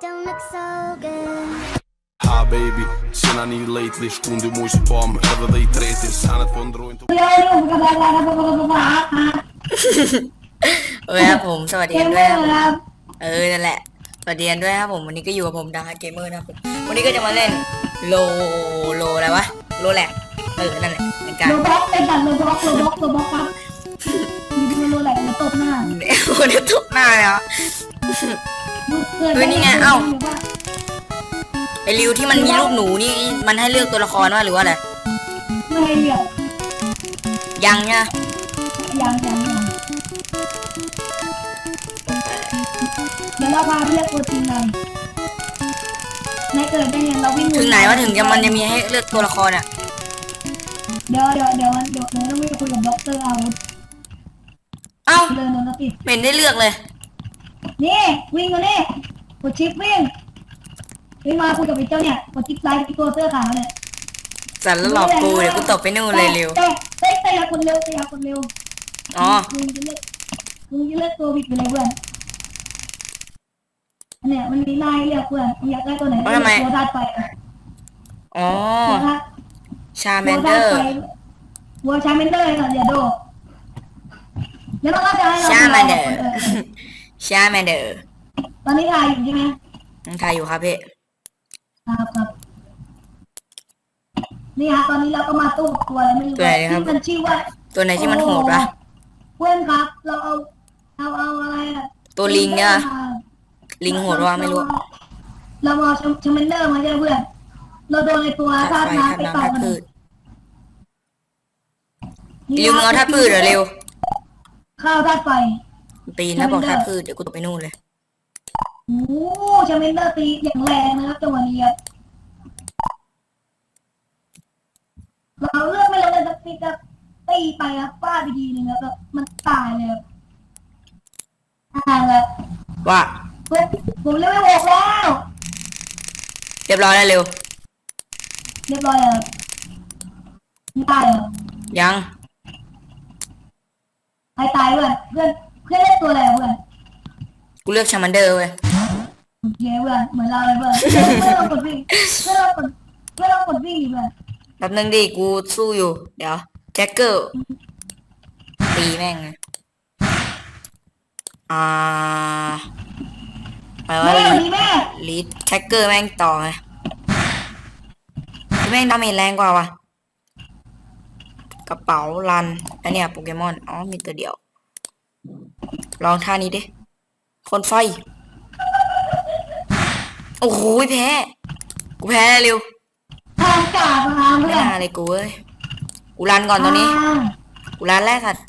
don't look so good. Hi baby, seen I need lately Scundi muy spam, ever they trete Sanet von Droin เร็วเร็วกำลังมาครับกำลังมาครับเออครับผมสวัสเกดีมด้วยเมอครับร์ครับเออนั่นแหละสวัสดีด้วยครับผมวันนี้ก็อยู่กับผมดาร์เกมเมอร์นะครับผมวันนี้ก็จะมาเล่นโลโลอะไรวะโลแลกเออนั่นแหละเป็นการโลบ็อกเป็นกันโลบ็อกโลบ็อกโลบ็อกครับมีดูโลแหลกมาตบหน้าคนที่ทุบหน้าเลยเหรอ เกิดเฮ้ยนี่ไงเอ้า ไอริวที่มันมีรูปหนูนี่มันให้เลือกตัวละครว่าหรือว่าอะไรไม่ให้เลือกยังเนี่ยยังยังยังเดี๋ยวเราพาเลือกตัวจริงเลยในเกิดได้ยังเราวิ่งถึงไหนว่าถึงจะมันจะมีให้เลือกตัวละครอะเดี๋ยวเดี๋ยวเดี๋ยวเดี๋ยวเดี๋ยวต้องไปคุยกับด็อกเตอร์เอาเอ้าเดินเดินแล้วติไม่เห็นได้เลือกเลย นี่วิ่งมานี่กดชิปวิ่งวิ่งมาคุยกับไอ้เจ้าเนี่ยกดชิปไลน์ที่ตัวเสื้อขาวเนี่ยสันแล้วหลอกกูเดี๋ยวกูตบไปนู่นเลยเร็วเตะเตะเตะคนเร็วเตะคนเร็วอ๋อมึงจะเลือกมึงจะเลือกตัวผิดไปเลยเพื่อนอันเนี่ยมันมีลายเลือกเพื่อนมึงอยากได้ตัวไหนว่าทำไมตัวธาตุไฟอะอ๋อตัวธาตุชาแมนเดอร์วัวชาแมนเดอร์ก่อนอย่าโดแล้วมันก็จะให้เราชาแมนเดอร์ เออชาแมนเดอร์ตอนนี้ถ่ายอยู่ใช่ไหมทายอยู่ครับพี่ครับครับนี่ฮะตอนนี้เราก็มาตู้ตัวอะไรไม่รู้ตัวไหนครับ ที่มันชื่อว่าตัวไหนที่มันโหดวะเพื่อนครับ เราเอาเราเอาอะไรอะตัวลิงเนี่ยลิงโหดวะไม่รู้เราเอาชมเมนเดอร์มาใช่ไหมเพื่อน เราโดนไอตัวธาธาตุตุไฟน้ำไปธาตุน้ำต่อธาตุมันพืชเร็วมึงเอาธาตุพืชเหรอเร็วข้าวธาตุไฟ ตีนแล้วบอกธาตุพืชเดี๋ยวกูตกไปนู่นเลย โอ้ชมเมนเดอร์ตีอย่างแรงนะครับจังหวะนี้ครับเราเลือกไม่ลงเลยสักทีจะตีไปครับฟาดไปทีนึงแล้วก็มันตายเลยครับอ่าแล้วว่าเฮ้ยผมเรียกไม่บอกแล้วเรียบร้อยแล้วเร็ว เรียบร้อยแล้วไม่ตายเหรอยังใครตายเพื่อนเพื่อน เพื่อนเล่นตัวอะไรอะเพื่อนกูเลือกชาแมนเดอร์เว้ยโอเคเพื่อนเหมือนเราเลยเพื่อนเพื่อนเรากดวิ่งเพื่อนเรากดเพื่อนเรากดวิ่งดิเพื่อนแป๊บนึงดิกูสู้อยู่ เดี๋ยวแจ็คเกอร์ตีแม่งเลยอ่าไปว่าแม่ลีดีแม่ลีดแท็กเกอร์แม่งต่อไงแม่งดาเมจแรงกว่าวะกระเป๋าลันอันเนี้ยโปเกมอนอ๋อมีตัวเดียว ลองท่านี้ดิคนไฟ โอ้โหแพ้ กูแพ้เร็วทางกาดมาไม่เพื่อนน่าเลยกูเอ้ย กูรันก่อนตัวนี้อ่ากูรันแรกสัตว์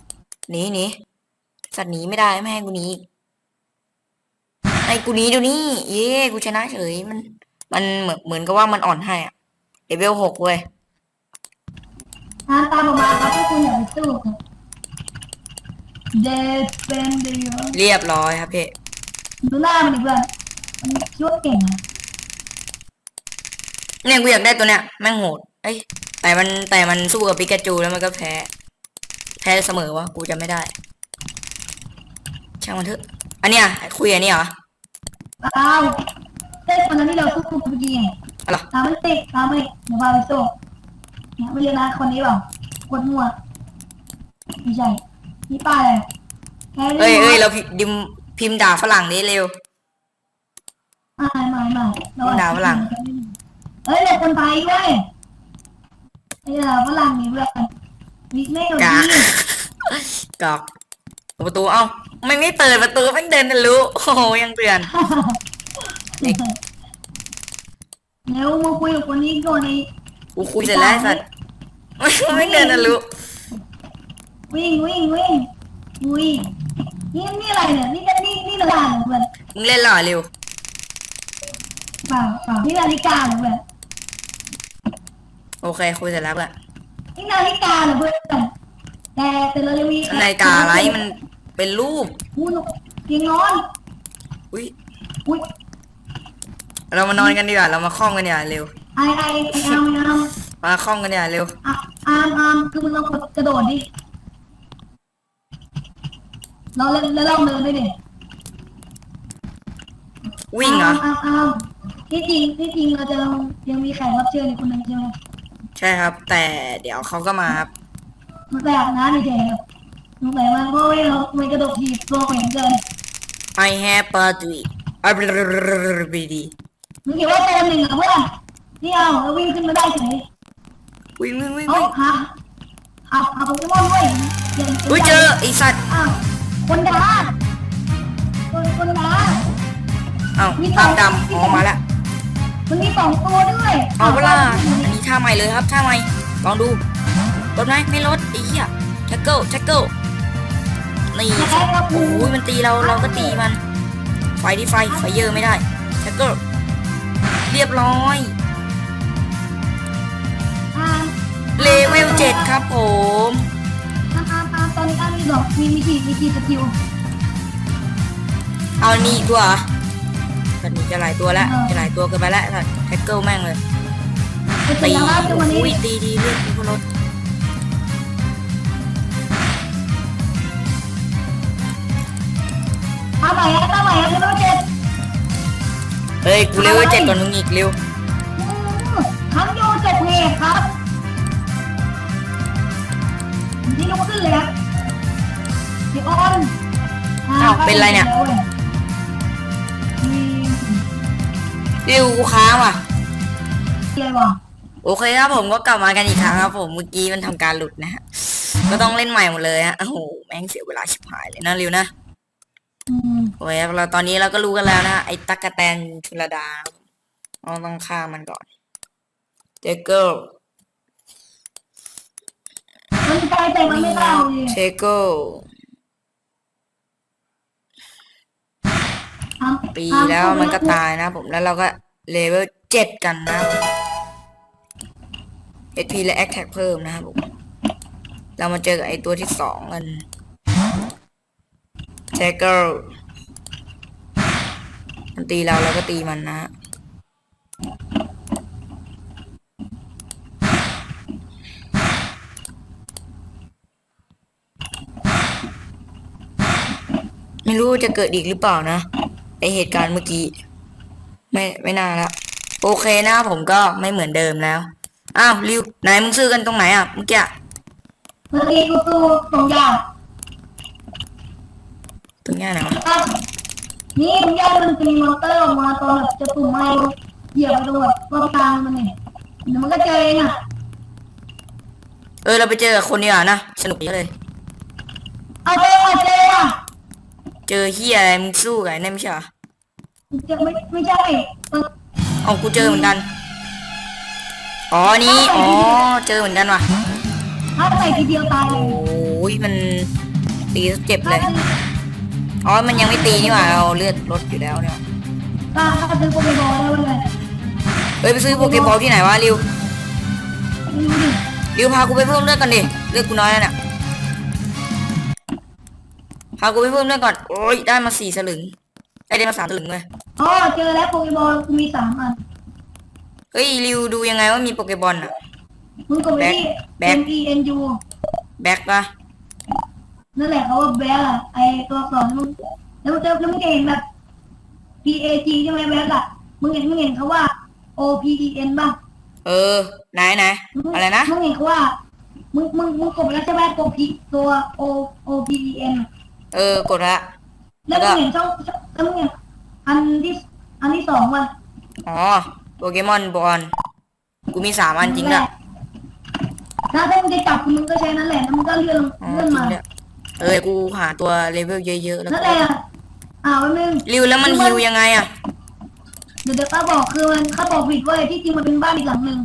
หนีหนีสัตว์หนีไม่ได้ไม่ให้กูหนีอีกให้กูหนีเดี๋ยวนี้ เย้กูชนะเฉยมัน มันเหมือนเหมือนกับว่ามันอ่อนให้อะเลเวลหกเว้ย ทางตามออกมาครับถ้าคุณอยากไปสู้ครับ เดสเป็นเดียวเรียบร้อยครับพี่ดูหน้ามันดิเพื่อนมันคิดว่าเก่งอะเนี่ยกูอยากได้ตัวเนี้ยแม่งโหดเอ้ยแต่มันแต่มันสู้กับปิกาจูแล้วมันก็แพ้ แพ้เสมอวะกูจะไม่ได้ ช่างมันเถอะอันเนี้ยคุยอันนี้เหรออ้าวเต้นคนนั้นที่เราสู้กับเมื่อกี้ไงอะไรตามมันติดตามไปเดี๋ยวพาไปสู้เนี่ยไม่เรียนนะคนนี้เปล่ากดมั่วไม่ใช่ นี่ป้าเลยแค่เอ้ยเอ้ยเราเราพิมพ์พิมพ์ด่าฝรั่งนี้เร็ว ไม่ไม่ไม่เราด่าฝรั่ง เฮ้ยเราคนไทยเว้ยไอ้เราฝรั่งนี่เพื่อนวิกไม่เอากากดีกอกเปิดประตูเอ้าไม่ไม่เปิดประตูแม่งเดินทะลุโอ้โหยังเตือนเร็วมาคุยกับคนนี้ก่อนไอ้กูคุยเสร็จแล้วไอ้สัตว์ไม่เดินทะลุ วิ่งวิ่งวิ่งวิ่งนี่นี่อะไรเนี่ยนี่นี่นี่นาฬิกาเหรอเพื่อนมึงเล่นหล่อเร็วเปล่าเปล่านี่นาฬิกาเหรอเพื่อนโอเคคุยเสร็จแล้วเพื่อนนี่นาฬิกาเหรอเพื่อนแต่แต่เราจะมีนาฬิกาอะไรมันเป็นรูปหูหนูเตียงนอนอุ้ยอุ้ยเรามานอนกันดีกว่าเรามาคล้องกันดีกว่าเร็วไอไอไออามไออามมาคล้องกันดีกว่าเร็วอะอามอามคือมึงลองกระโดดดิ เราเล่นแล้วลองเดินด้วยดิวิ่งเหรอ อ้าวอ้าวที่จริงที่จริงเราจะยังมีแขกรับเชิญอีกคนหนึ่งใช่ไหมใช่ครับ แต่เดี๋ยวเขาก็มาครับ มันไปอาบน้ำเฉยๆครับสงสัยมันเพราะว่าเราไม่กระโดดถีบตัวเหม็นเกิน I have a dream อะบีดีมึงคิดว่าตัวหนึ่งเหรอเพื่อนนี่เอาแล้ววิ่งขึ้นมาได้เฉยวิ่งวิ่งวิ่งเอาวิ่งหาหาหาโปเกมอนด้วยย่าอุ้ยเจอไอสัตว์อ้าว คนด่าคนคนด่าเอ้าภาพดำอ๋อมาแล้วมันมีสองตัวด้วยเอาเวลาอันนี้ท่าใหม่เลยครับท่าใหม่ลองดูลดไหมไม่ลดไอ้เหี้ยแท็กเกิลแท็กเกิลนี่แค่กระโอ้ปูยมันตีเราเราก็ตีมัน ไฟที่ไฟไฟเยอะไม่ได้แท็กเกิลเรียบร้อยอ่าเลเวลเจ็ดครับผมอ่าอ่าอ่า ตอนนี้อ่ามีดอกมีมีกี่มีกี่สกิลเอาอันนี้อีกตัวเหรอตอนนี้จะหลายตัวแล้วจะหลายตัวเกินไปแล้วแท็กเกิลแม่งเลยเป็นตียังไงจังวันนี้อุ้ยตีดีเลือดกูก็ลดทำใหม่ครับทำใหม่ครับเลเวลเจ็ดเฮ้ยกูเลเวลเจ็ดก่อนมึงอีกเร็วอืมทั้งโยเจ็ดเหตุครับนี่ลงขึ้นเลยครับ เดี๋ยวออนอ้าวเป็นไรเนี่ย มีเร็วกูค้างว่ะ อะไรวะโอเคครับผมก็กลับมากันอีกครั้งครับผมเมื่อกี้มันทำการหลุดนะฮะก็ต้องเล่นใหม่หมดเลยฮะโอ้โหแม่งเสียเวลาชิบหายเลยนะริวนะอืมโอเคครับเราตอนนี้เราก็รู้กันแล้วนะไอ้ตั๊กแตนชุลดาเราต้องฆ่ามันก่อนเจเกิลมันตายแต่มันไม่เข้าเลยเชเกิล อะ ปีแล้วมันก็ตายนะผมแล้วเราก็เลเวลเจ็ดกันนะเอพีและแอคแท็กเพิ่มนะครับผม เรามาเจอกับไอตัวที่สองกันเชเกิลมันตีเราเราก็ตีมันนะไม่รู้จะเกิดอีกหรือเปล่านะ ไอเหตุการณ์เมื่อกี้ ไม่ไม่น่าละโอเคนะผมก็ไม่เหมือนเดิมแล้วอ้าวริวไหนมึงซื้อกันตรงไหนอะเมื่อกี้อะเมื่อกี้กูตู้ตรงยาตรงเนี้ยไหนวะครับนี่ตรงยามันจะมีมอเตอร์ออกมาตอนแบบจะปุ่มไม้เหยียบไปตรงแบบรอบกลางมันเนี่ยเดี๋ยวมันก็เจอเองอะเออเราไปเจอกับคนดีกว่านะสนุกเยอะเลยเอาเจอเอาเจออะ เจอเฮียอะไรมึงสู้กับไอ้นั่นไม่ใช่เหรอเจอไม่ไม่ใช่เอออ๋อกูเจอเหมือนกัน อ๋อนี่ อ๋อ เจอเหมือนกันว่ะ ถ้าใส่ทีเดียวตายเลโอ้ยยมันตีซะเจ็บถ้าเลยอ๋อ มันยังไม่ตีนี่หว่าเราเลือดลดอยู่แล้วเนี่ย ถ้าถ้าซื้อโปเกบอลแล้วเลยเอ้ยไปซื้อโปเกบอลที่ไหนวะริวดูดิริวพากูไปเพิ่มเลือดกันดิ เลือดกูน้อยแล้วเนี่ย พากูไปเพิ่มเลือดก่อน โอ้ยได้มาสี่สลึงได้ได้มาสามสลึงเลยอ๋อเจอแล้วโปเกบอลกูมีสามอันเฮ้ยริวดูยังไงว่ามีโปเกบอลอะมึงกดไปที่ แบ็ค M E N U แบ็คปะนั่นแหละเขาว่าแบ็คอะไอตัวอักษรมึงแล้วมึงจะแล้วมึงจะเห็นแบบ P A G ใช่ไหมแบ็คอะมึงเห็นมึงเห็นเขาว่า O P E N ป่ะเออ ไหนไหนอะไรนะ มึงเห็นเขาว่า มึงมึงมึงกดไปแล้วใช่ไหมตัว P ตัว O O P E N อะ เออกดละแล้วมึงเห็นช่องแล้วมึงเห็นอันที่อันที่สองป่ะอ๋อโปเกมอนบอลกูมีสามอันจริงด้วยถ้าถ้ามึงจะจับมึงก็ใช้นั่นแหละแล้วมึงก็เลื่อนอ๋อเลื่อนจริมางด้วยเออกูหาตัวเลเวลเยอะๆแล้วนั่นก็แหละอ่าไว้มึงริวแล้วมันฮิวยังไงอะเดี๋ยวเดี๋ยวข้าบอกคือมันข้าบอกผิดเว้ยที่จริงมันเป็นบ้านอีกหลังหนึ่ง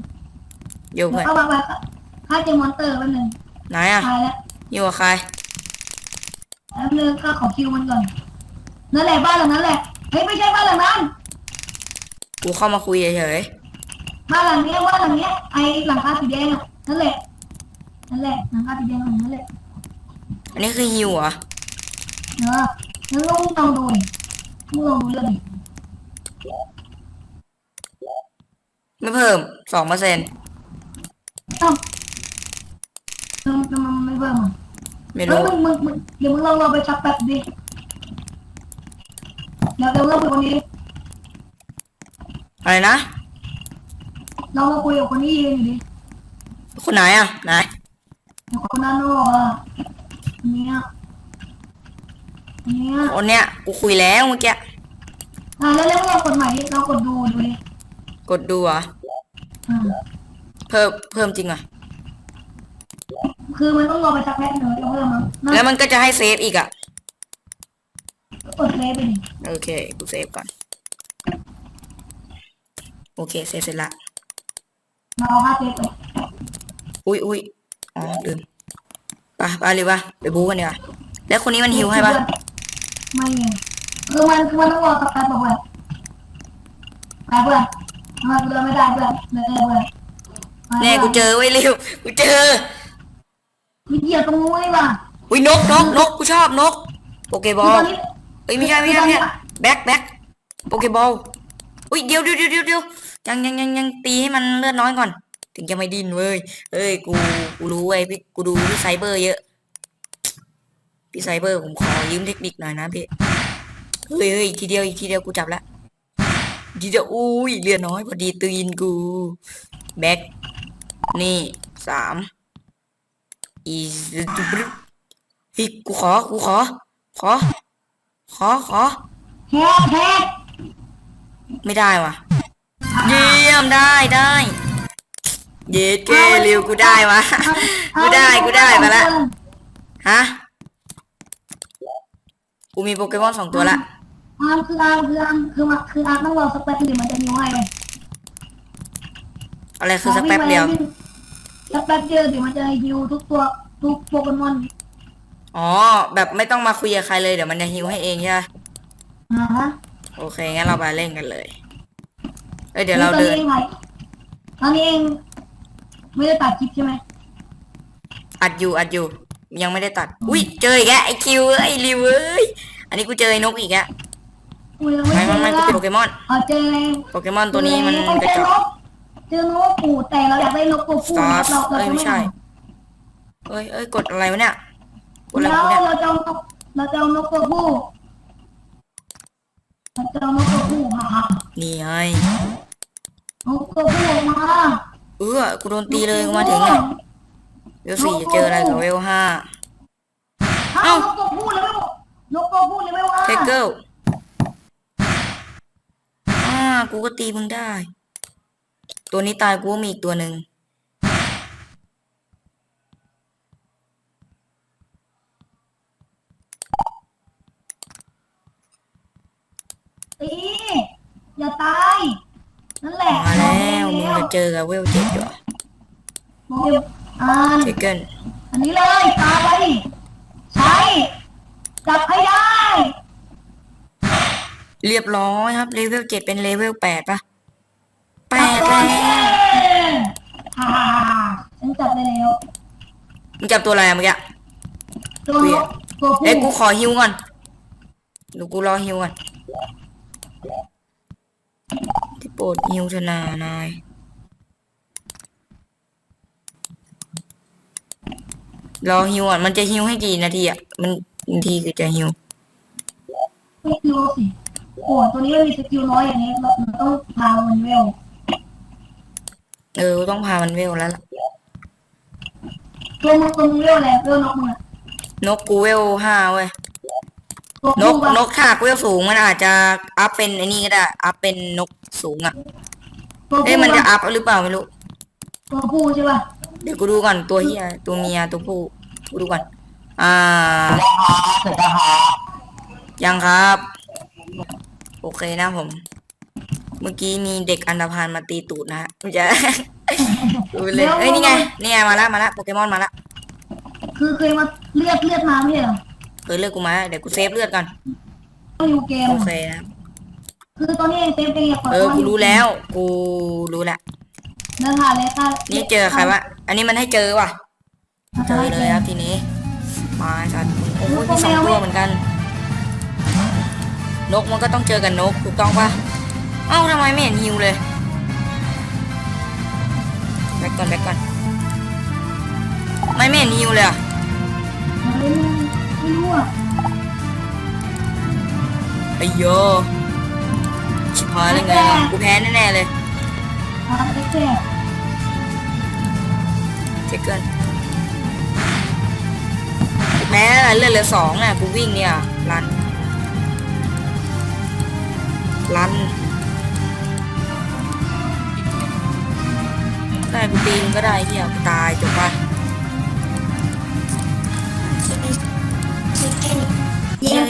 โยกเดี๋ไปยวข้าบอกว่าข้าเจอมอนเตอร์แป๊บหนึงไหนอะตายแล้วอยู่กับใคร แป๊บนึงข้าขอคิวมันก่อนนั่นแหละบ้านหลังนั้นแหละเฮ้ยไม่ใช่บ้านหลังนั้นกูเข้ามาคุยเฉยบ้านหลังเนี้ยบ้านหลังเนี้ยไอหลังคาสีแดงอะนั่นแหละนั่นแหละหลังคาสีแดงหลังนั่นแหละๆอันนี้คือฮิวเหรอเอองั้นก็มึงลองดูดิมึงลองดูเรื่องดิไม่เพิ่มสองเปอร์เซ็นต์เอ้าทำไมทำไมมันไม่เพิ่มอะ ไม่เฮ้ยรู้ มึงมึงมึงเดี๋ยวมึงลองลองไปชักแป๊บดิเดี๋ยวเดี๋ยวเราไปคนนี้อะไรนะเรามาคุยกับคนนี้ยืนอยู่ดิคนไหนอะไหนคนนั้นบอกอะคนเนี้ยคนเนี้ยคนเนี้ยกูคุยแล้วเมื่อกี้ อ่าแล้วแล้วเรากดใหม่ดิเรากดดูดูดิกดดูเหรอะ อ่าเพิ่มเพิ่มจริงเหรอะ คือมันต้องรอไปสักแป๊บหนึ่งจะเพิ่มมั้งนะแล้วมันก็จะให้เซฟอีกอะ กดเซฟไปดิโอเค กูเซฟก่อน โอเค เซฟเสร็จละ มาเอาค่าเซฟไปอุ้ยอุ้ยอ๋อลืมไปไปเลยปะไปบู๊กันดีกว่าแล้วคนนี้มันหิวให้ปะไม่ไงคือมันคือมันต้องรอสักแป๊บบอกว่าไปเพื่อนมาเพื่อนไม่ได้เพื่อนไม่ได้เพื่อนมาแน่กูเจอไว้ยเร็ว กูเจอ มีเหยียบตรงนู้นนี่ว่ะอุ้ยนกนกนกกูชอบนกโปเกบอคือลตอนนี้เอ้ยไม่ใช่ไม่ใช่ไม่ใช่แบ็คแบ็คโปเกบอลอุ้ยเดี๋ยวเดี๋ยวเดี๋ยวเดี๋ยวเดี๋ยวยังยังยังยังตีให้มันเลือดน้อยก่อน ถึงจะไม่ดิ้นเว้ยเอ้ยกูกูรู้เว้ยพี่กูดูพี่ไซเบอร์เยอะพี่ไซเบอร์ผมขอยืมเทคนิคหน่อยนะพี่เฮ้ยเฮ้ยอีกทีเดียวอีกทีเดียวกูจับละอีกทีเดียวอุ้ยเลือดน้อยพอดีตีนกูแบ็คนี่สาม อีจุบรึเฮ้ยกูขอ กูขอ ขอ ขอ ขอแฮกแฮกไม่ได้ว่ะ เยี่ยมได้ได้ เย็ดเกเร็วกูได้วะ กูได้กูได้มาละ ฮะ กูมีโปเกมอนสองตัวละ อาร์มคืออาร์มคืออาร์มคือมาคืออาร์มต้องรอสักแป๊บหนึ่งมันจะนิ้วให้เลยอะไรคือสักแป๊บเดียว สักแป๊บเดียวเดี๋ยวมันจะฮิวทุกตัวทุกโปเกมอนอ๋อ แบบไม่ต้องมาคุยกับใครเลยเดี๋ยวมันจะฮิวให้เองใช่ไหมอ่าฮะโอเคงั้นเราไปเล่นกันเลยเอ้ยเดี๋ยวเราเดิน ตอนนี้เองไงตอนนี้เองไม่ได้ตัดคลิปใช่ไหมอัดอยู่อัดอยู่ ยังไม่ได้ตัด อุ้ยเจออีกแล้วไอคิวเอ้ยริวเอ้ยอันนี้กูเจอไอ้นกอีกแล้วกูยังไม่ไม่เจไม่อไม่กูเจอโปเกมอน เออเจอเองโปเกมอนตัวนี้มันเจอกระจอก นกเจอนกปู่แต่เราอยากได้นกตัวผู้สตาร์เราเราเอ้ยจะไม่ไม่ใช่ เอาเอ้ยเอ้ยกดอะไรวะเนี่ยกดอะไรแล้ววะเนี่ยเราจะเอานกเราจะเอานกตัวผู้เราจะเอานกตัวผู้ฮ่าฮ่านี่ไงนกตัวผู้ออกมาเออกูโดนตีเลยกูมาถึงเนี่ยเวลสี่จะเจออะไรกับเวลห้า เอ้านกตัวผู้เลยไม่รู้นกตัวผู้เลยไม่ว่าเทเกิลอ่ากูก็ตีมึงได้ ตัวนี้ตายกูก็มีอีกตัวหนึ่งตีอย่าตาย นั่นแหละมาแล้วมึงจะเจอกับเวลเจ็ดอยู่โมเดลอ่านเทเกิลอันนี้เลยตามไปใช้จับให้ได้ เรียบร้อยครับเลเวลเจ็ดเป็นเลเวลแปดปะแป จับ ด ตัว แล้ นี้ ว ฮ่าฮ่าฮ่าฉัน จับได้แล้วมึงจับตัวอะไรอะเมื่อกี้ตัวนกตัวผู้เอ้ยกูขอฮิวก่อนเดูกูรอฮิวก่อนที่โปรดฮิวชนานายรอฮิวอะมันจะฮิวให้กี่นาทีอะมันนาทีคือจะฮิวไม่รู้สิโอ้ตัวนี้มันมีสกิลน้อยอย่างนี้เราต้องพามันเวล เออต้องพามันเวลแล้วล่ะ ตัวมึงตัวมึงเวลอะไรเวลนกมึงอะนกกูเวลห้าเว้ย ตัวนผู้กปะนกถ้าเวลสูงมันอาจจะอัพเป็นไอ้นี่ก็ได้ อัพเป็นนกสูงอะ ตัวเอ้ยผู้มันจะปะอัพหรือเปล่าไม่รู้ ตัวผู้ใช่ป่ะเดี๋ยวกูดูก่อนตัวเฮียตัวเมียตัวผู้กูดูก่อน อ่ายังครับ โอเคนะผม เมื่อกี้มีเด็กอันดาพานมาตีตูดนะฮะมันจะดูเลยเอ้ยนี่ไงนี่ไงมาละมาละโปเกมอนมาละคือเคยมาเลือดเลือดมาไม่ใช่เหรอเออเลือกกูมาเดี๋ยวกูเซฟเลือดก่อนต้องอยู่เกมโออะเคนะคือตอนนี้เองเซฟเองอยากเออกูรู้แล้ว กูรู้แล้วเดินผ่านเลยค่ะนี่เจอใครวะอันนี้มันให้เจอว่ะเจอเลยครับทีนี้มาสัตว์โอ้ยมีสองตัวเหมือนกัน นกมันก็ต้องเจอกับนกถูกต้องปะเอ้าทำไมไม่เห็นฮิวเลย แบ็กก่อนแบ็กก่อนไม่ไม่เห็นฮิวเลยอะไม่รู้อะไอ้โยชิบหายเลยไงล่ะกูแพ้แน่ๆเลยอ่าแค่เทคเกิลกูแพ้แล้วเลือดเหลือสองน่ะกูวิ่งเนี่ยรันรัน ได้กูตีมงก็ได้เฮียกูตายจบปะเดี๋ย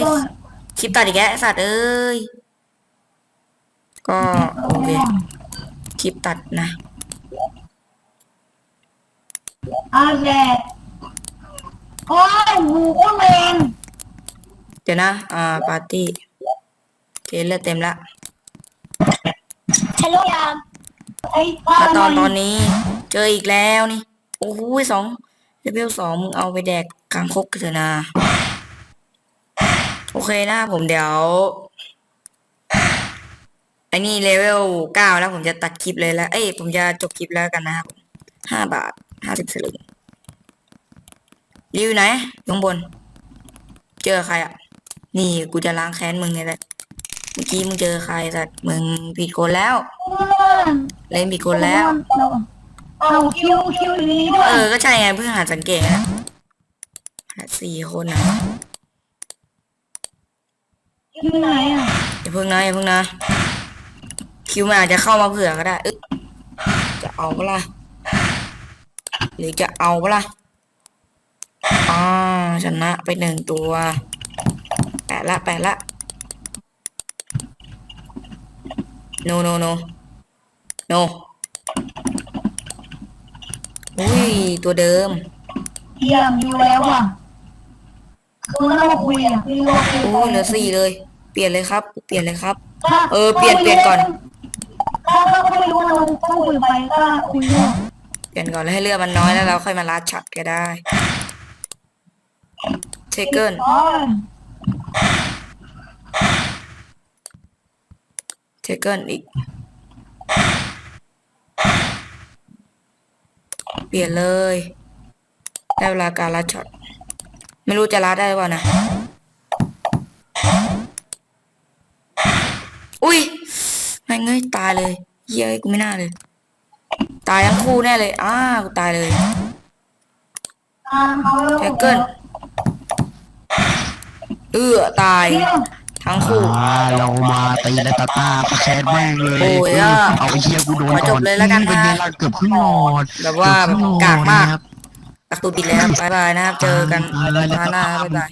คลิปตัดอีกแล้วไอ้สัตว์เอ้ย ก็โอเคคลิปตัดนะอาแย่โอ้ยหูโอ้แมนเดี๋ยวนะ อ่า ปาร์ตี้โอเคเลือดเต็มละฮัลโหลยาม ไอ้ปลาแล้วตอนตอนนี้ เจออีกแล้วนี่ โอ้โหสองเลเวลสองมึงเอาไปแดกกลางคกเถอะนะโอเคนะผมเดี๋ยวไอ้นี่เลเวลเก้าแล้วผมจะตัดคลิปเลยแล้ว เอ้ยผมจะจบคลิปแล้วกันนะครับห้าบาทห้าสิบสลึงรีวิวไหนอยู่ข้างบน เจอใครอะ นี่กูจะล้างแค้นมึงเนี่ยแหละ เมื่อกี้มึงเจอใครสัตว์มึงผิดคนแล้วเล่นผิดคนแล้ว เอาคิวคิวอยู่ในนี้ด้วยเออ ก็ใช่ไงเพิ่งหาสังเกตนะหาสี่คนนะคิวไหนอะอย่าเพิ่งนะอย่าเพิ่งนะ คิวมันอาจจะเข้ามาเผื่อก็ได้เอ๊ะจะเอาเปะล่าหรือจะเอาเปะล่าอ่าชนะไปหนึ่งตัว แปะละแปะละ no no no no อุ้ย ตัวเดิมเยี่ยมอยู่แล้วอะคือเราคุยอะคือเราคุยโอ้ยเหลือสี่เลย เปลี่ยนเลยครับ เปลี่ยนเลยครับถ้าเออ เปลี่ยนเปลี่ยนก่อนถ้าถ้าไม่รู้เราต้องคุยไปก็คุยด้วยเปลี่ยนก่อนแล้วให้เลือดมันน้อยแล้วเราค่อยมาลัดช็อตก็ได้เทเกิล อ๋อ เทเกิลอีก เปลี่ยนเลย ได้เวลาการลัดช็อต ไม่รู้จะลัดได้หรือเปล่านะ อุ้ยแม่งเอ้ยตายเลยเหี้ยเอ้ยกูไม่น่าเลย ตายทั้งคู่แน่เลย อ้ากูตายเลยตามเขาแล้วแท็กเกิลเอื้อตายเที่ยวทั้งคู่ อ่าเรามาตีและตาตาประแคสแม่งเลยโอ้ยเออะอเอาไอ้เหี้ยกูโดนขอจก่บอนเลยแล้วกันเป็นไงนะล่ะเกือบครึ่งหลอดแบบว่าเอบครึ่งหลอดกากมากนะครับ ตักตูปิดแล้ว บ๊ายบายนะครับ เจอกันตายแล้วคราวหน้าบ๊ายบาย